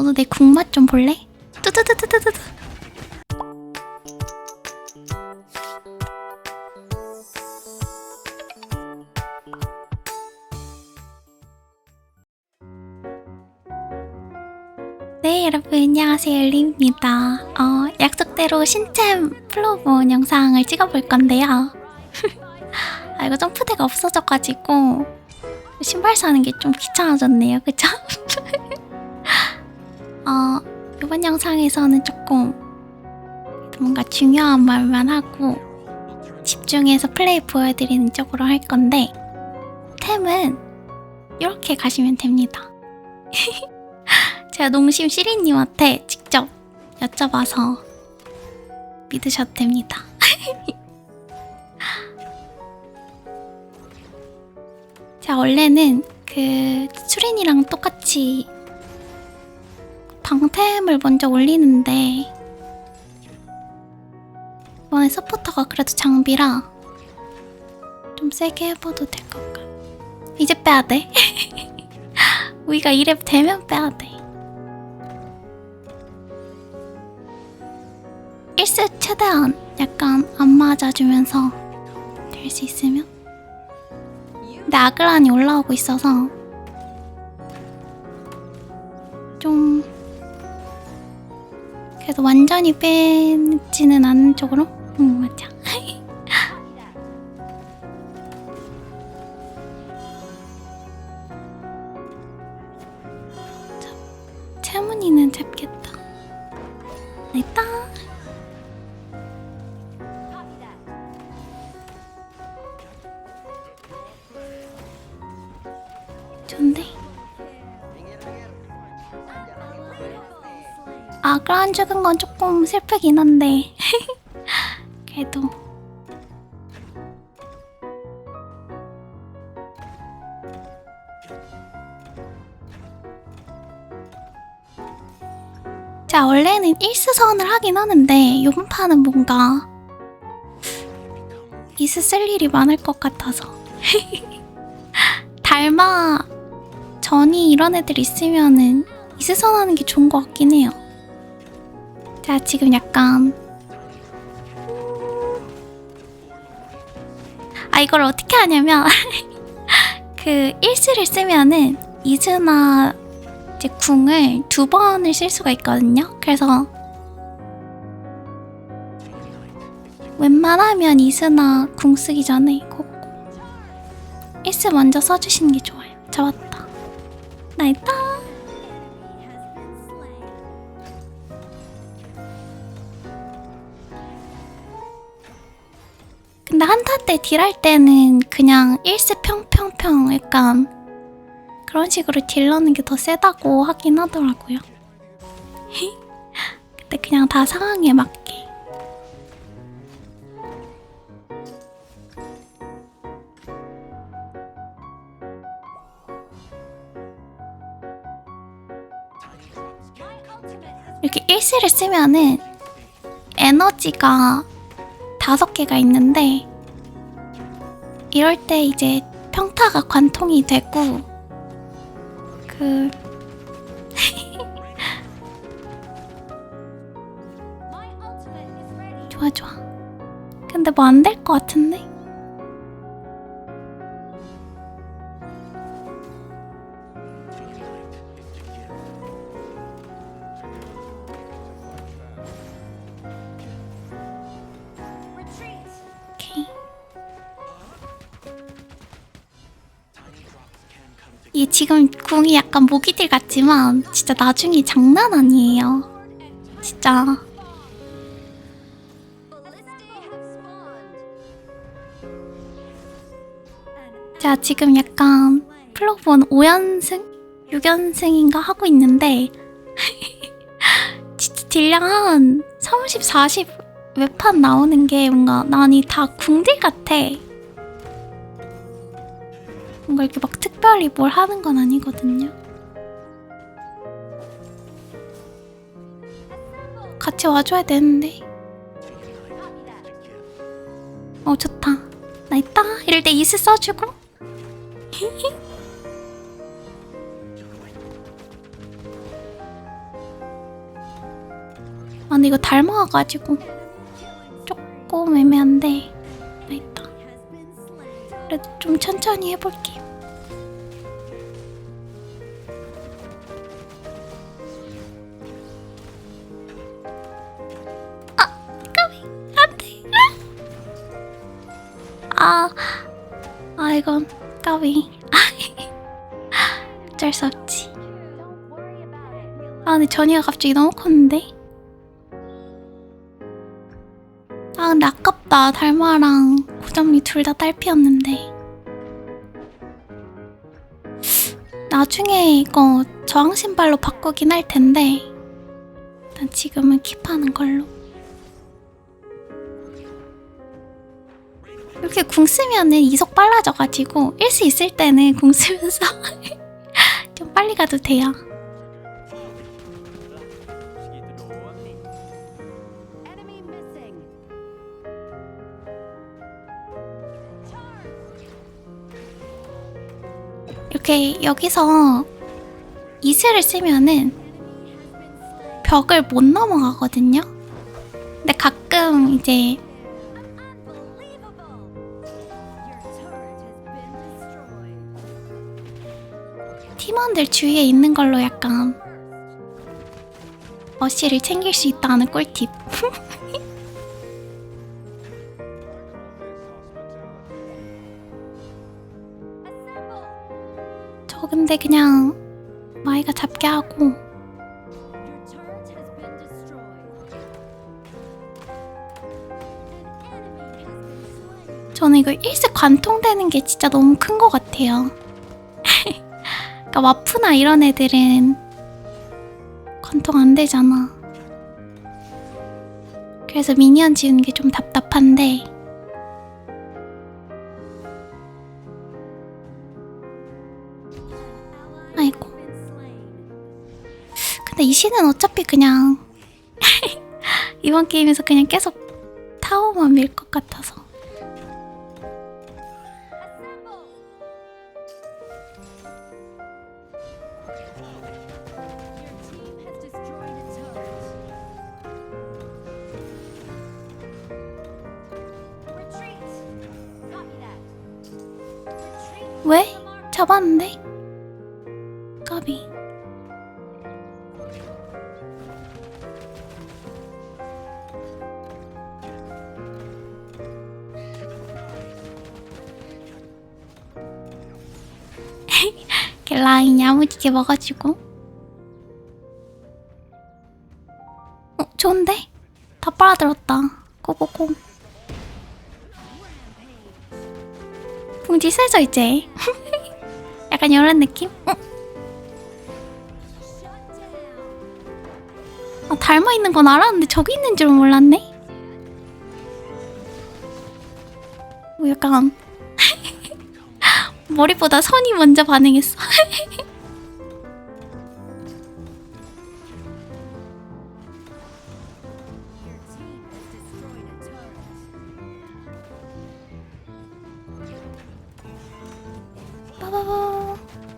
너도 내 국맛 좀 볼래? 뚜두두두두두. 네 여러분 안녕하세요 엘리입니다. 어, 약속대로 신챔 플로본 영상을 찍어볼 건데요. 아 이거 점프대가 없어져가지고 신발 사는 게 좀 귀찮아졌네요, 그쵸? 영상에서는 조금 뭔가 중요한 말만 하고 집중해서 플레이 보여드리는 쪽으로 할 건데 템은 이렇게 가시면 됩니다. 제가 농심 시리님한테 직접 여쭤봐서 믿으셔도 됩니다. 자, 원래는 그 수린이랑 똑같이 방템을 먼저 올리는데 이번에 서포터가 그래도 장비라 좀 세게 해봐도 될것 같아. 이제 빼야 돼. 우리가 이랩 되면 빼야 돼. 1세 최대한 약간 안 맞아주면서 될 수 있으면 근데 아그란이 올라오고 있어서 그래도 완전히 빼지는 않는 쪽으로? 응 자, 채문이는 잡겠다. 됐다. 좋은데? 아그란 죽은 건 조금 슬프긴 한데. 그래도. 자 원래는 1스선을 하긴 하는데 요번 판은 뭔가 2스 쓸 일이 많을 것 같아서. 달마 전이 이런 애들 있으면은 이스선 하는 게 좋은 것 같긴 해요. 자, 지금 약간 아 이걸 어떻게 하냐면 그 1스를 쓰면은 이즈나 이제 궁을 두 번을 쓸 수가 있거든요. 그래서 웬만하면 이즈나 궁 쓰기 전에 꼭 1스 먼저 써주시는 게 좋아요. 잡았다. 나 있다. 한타 때 딜할 때는 그냥 1스 평평평 약간 그런 식으로 딜러는 게 더 세다고 하긴 하더라고요. 근데 그냥 다 상황에 맞게. 이렇게 1스를 쓰면은 에너지가 다섯 개가 있는데 이럴 때 이제 평타가 관통이 되고 그 좋아 좋아. 근데 뭐 안 될 것 지금 궁이 약간 모기들 같지만 진짜 나중에 장난 아니에요. 진짜. 자 지금 약간 플로본 5연승? 6연승인가 하고 있는데 진짜 딜량 한 30, 40 외판 나오는 게 뭔가 난이 다 궁딜 같아. 뭔가 이렇게 막 특 별히 뭘 하는 건 아니거든요. 같이 와줘야 되는데. 어, 좋다. 나 있다. 이럴 때 이스 써주고. 아 근데 이거 닮아가지고 조금 애매한데 나 있다 그래도 좀 천천히 해볼게 아 아, 아 이건 까비. 어쩔 수 없지. 아 근데 전이가 갑자기 너무 컸는데? 아 근데 아깝다. 달마랑 고점리 둘 다 딸피였는데. 나중에 이거 저항 신발로 바꾸긴 할 텐데. 일단 지금은 킵하는 걸로 이렇게 궁 쓰면은 이속 빨라져가지고 일수 있을 때는 궁 쓰면서 좀 빨리 가도 돼요. 이렇게 여기서 이슬을 쓰면은 벽을 못 넘어가거든요. 근데 가끔 이제 팀원들 주위에 있는 걸로 약간 어시를 챙길 수 있다는 꿀팁. 저 근데 그냥 마이가 잡게 하고. 저는 이거 일색 관통되는 게 진짜 너무 큰 것 같아요. 그러니까 와프나 이런 애들은 관통 안 되잖아. 그래서 미니언 지우는 게 좀 답답한데 아이고. 근데 이 신은 어차피 그냥 이번 게임에서 그냥 계속 타워만 밀 것 같아서 잡았는데? 까비. 라인 야무지게 먹어주고. 어 좋은데? 다 빨아들었다. 고고고 봉지 세져 이제 약간 이런 느낌? 어? 아, 닮아 있는 건 알았는데 저기 있는 줄 몰랐네. 뭐 약간 머리보다 선이 먼저 반응했어.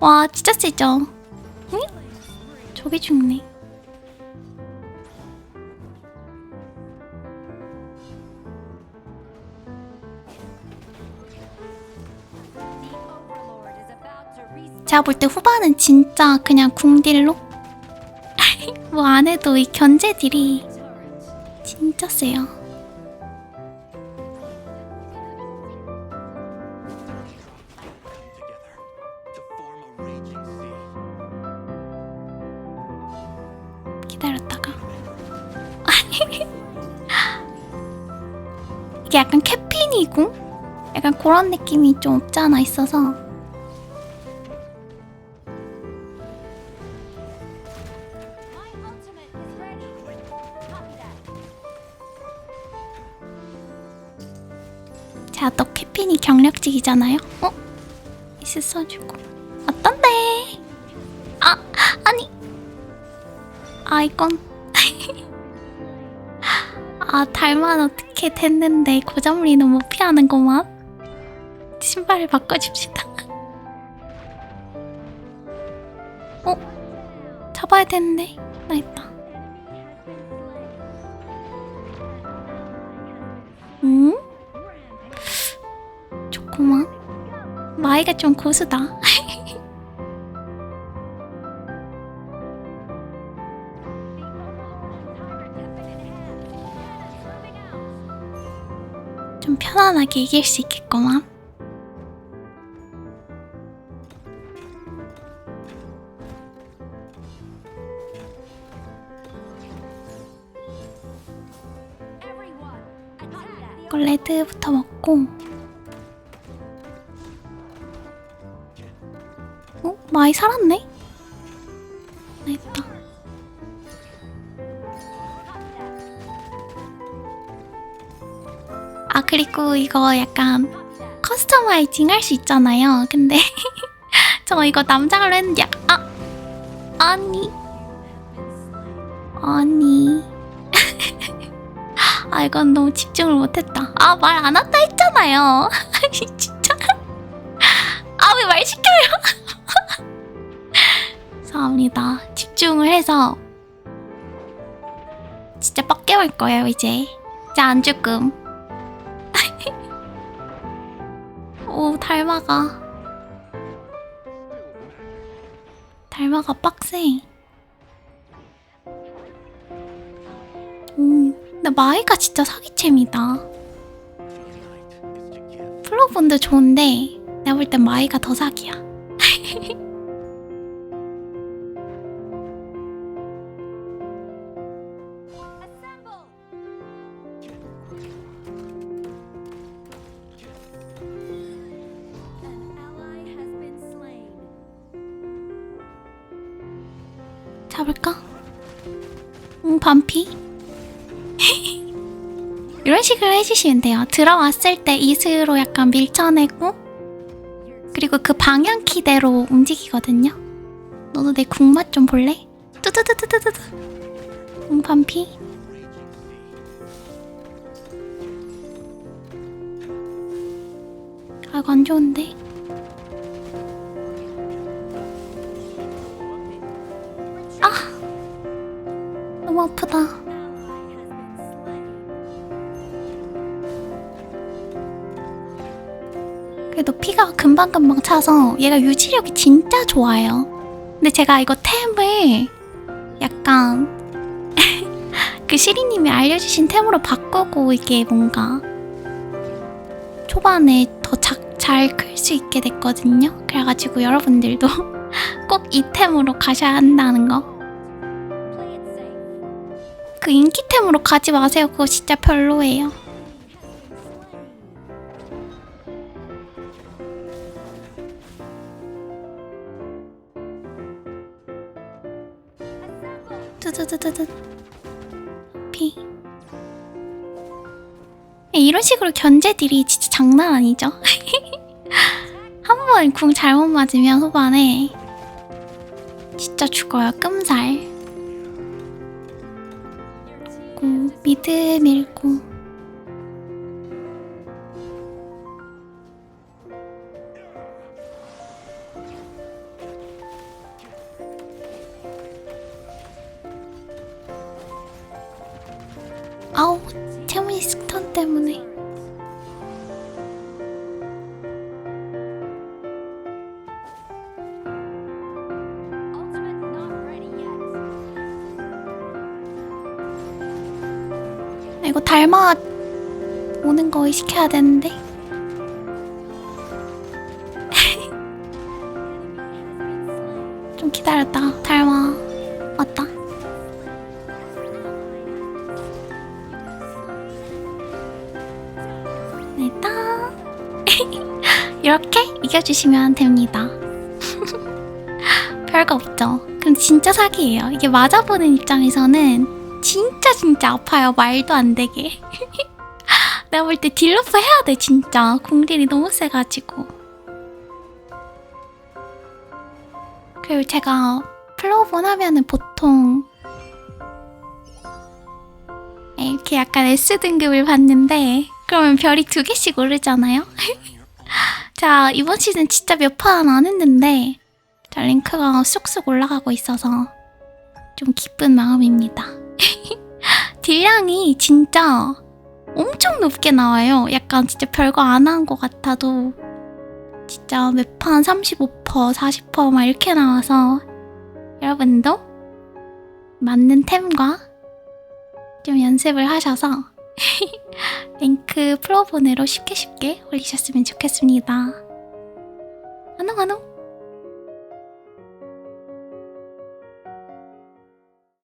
와 진짜 세죠? 응? 저기 죽네. 제가 볼 때 후반은 진짜 그냥 궁딜로 뭐 안 해도 이 turret. 진짜 세요. 기다렸다가 이게 약간 캐핀이고 약간 그런 느낌이 좀 없지 않아 있어서. 제가 또 캐핀이 경력직이잖아요. 어? 이스 써주고 아이건. 아 달만 어떻게 됐는데 고자물이 너무 피하는구만. 신발을 바꿔줍시다. 어? 잡아야 되는데. 나 있다. 응? 좋구만? 마이가 좀 고수다. 편안하게 이길 수 있겠구만. 레드부터 먹고. 어? 마이 살았네? 아 그리고 이거 약간 커스터마이징 할 수 있잖아요. 근데 저 이거 남자로 했는데 약- 아 아니 아니 아 이건 너무 집중을 못했다. 아 말 안 한다 했잖아요. 아니 진짜 아 왜 말 시켜요? 죄송합니다. 집중을 해서 진짜 빡게 올 거예요 이제. 진짜 안 죽음. 오 달마가 달마가 빡세. 오, 근데 마이가 진짜 사기챔이다. 플로분도 좋은데 내가 볼 땐 마이가 더 사기야. 해주시면 돼요. 들어왔을 때 이스로 약간 밀쳐내고, 그리고 그 방향 키대로 움직이거든요. 너도 내 국맛 좀 볼래? 뚜두두두두두. 응, 반피. 아, 이거 안 좋은데. 너무 아프다. 그래도 피가 금방금방 차서 얘가 유지력이 진짜 좋아요. 근데 제가 이거 템을 약간 그 시리님이 알려주신 템으로 바꾸고 이게 뭔가 초반에 더 잘 클 수 있게 됐거든요. 그래가지고 여러분들도 꼭 이 템으로 가셔야 한다는 거. 그 인기템으로 가지 마세요. 그거 진짜 별로예요. 뜨뜨뜨뜨뜨 피 이런 식으로 견제들이 진짜 장난 아니죠? 한 번 궁 잘못 맞으면 후반에 진짜 죽어요. 끔살. 미드 밀고 아, 이거 닮아 오는 거 의식해야 되는데. 좀 기다렸다. 닮아 왔다. 됐다. 이렇게 이겨주시면 됩니다. 별거 없죠. 그럼 진짜 사기예요. 이게 맞아보는 입장에서는 진짜 진짜 아파요 말도 안 되게 내가 볼 때 딜러프 해야 돼 진짜 공딜이 너무 세가지고 그리고 제가 플로본 하면은 보통 이렇게 약간 S 등급을 받는데 그러면 별이 두 개씩 오르잖아요. 자 이번 시즌 진짜 몇 판 안 했는데 자 랭크가 쑥쑥 올라가고 있어서 좀 기쁜 마음입니다. 딜량이 진짜 엄청 높게 나와요. 약간 진짜 별거 안 한 것 같아도 진짜 매판 35%, 40%막 이렇게 나와서 여러분도 맞는 템과 좀 연습을 하셔서 랭크 프로보네로 쉽게 쉽게 올리셨으면 좋겠습니다. 안녕 안녕.